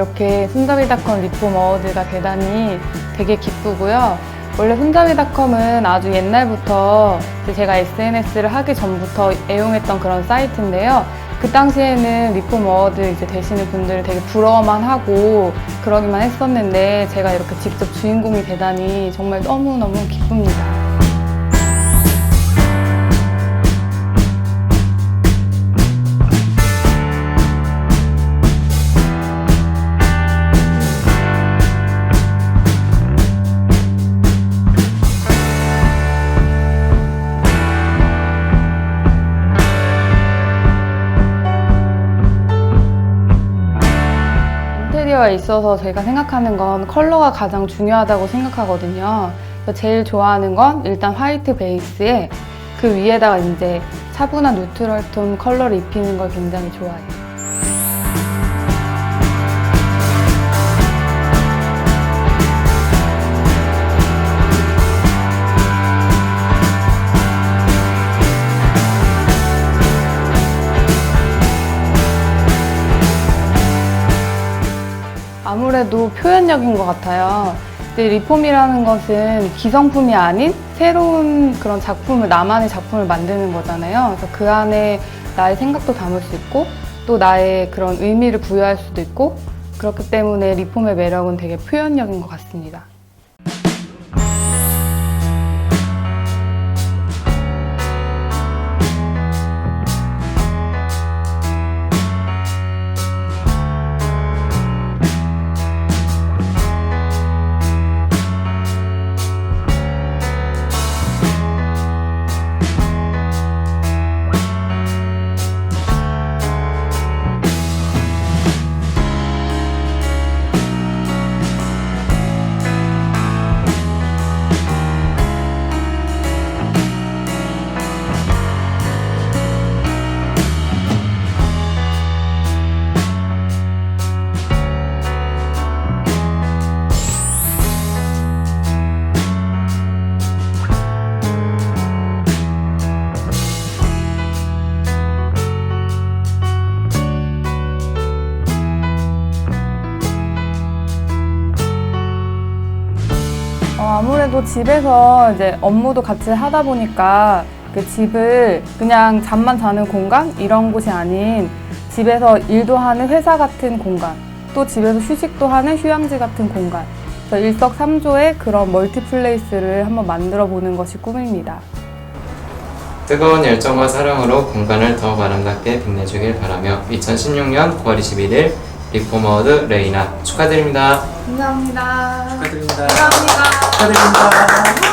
이렇게 손잡이닷컴 리폼 어워드가 되다니 되게 기쁘고요. 원래 손잡이닷컴은 아주 옛날부터 제가 SNS를 하기 전부터 애용했던 그런 사이트인데요. 그 당시에는 리폼 어워드 이제 되시는 분들 되게 부러워만 하고 그러기만 했었는데 제가 이렇게 직접 주인공이 되다니 정말 너무너무 기쁩니다. 인테리어에 있어서 제가 생각하는 건 컬러가 가장 중요하다고 생각하거든요. 제일 좋아하는 건 일단 화이트 베이스에 그 위에다가 이제 차분한 뉴트럴 톤 컬러를 입히는 걸 굉장히 좋아해요. 아무래도 표현력인 것 같아요. 근데 리폼이라는 것은 기성품이 아닌 새로운 그런 작품을, 나만의 작품을 만드는 거잖아요. 그래서 그 안에 나의 생각도 담을 수 있고 또 나의 그런 의미를 부여할 수도 있고 그렇기 때문에 리폼의 매력은 되게 표현력인 것 같습니다. 아무래도 집에서 이제 업무도 같이 하다 보니까 그 집을 그냥 잠만 자는 공간 이런 곳이 아닌 집에서 일도 하는 회사 같은 공간 또 집에서 휴식도 하는 휴양지 같은 공간 그래서 일석삼조의 그런 멀티플레이스를 한번 만들어 보는 것이 꿈입니다. 뜨거운 열정과 사랑으로 공간을 더욱 아름답게 빛내주길 바라며 2016년 9월 21일 리포머드 레이나 축하드립니다. 감사합니다. 축하드립니다. 감사합니다. 축하드립니다.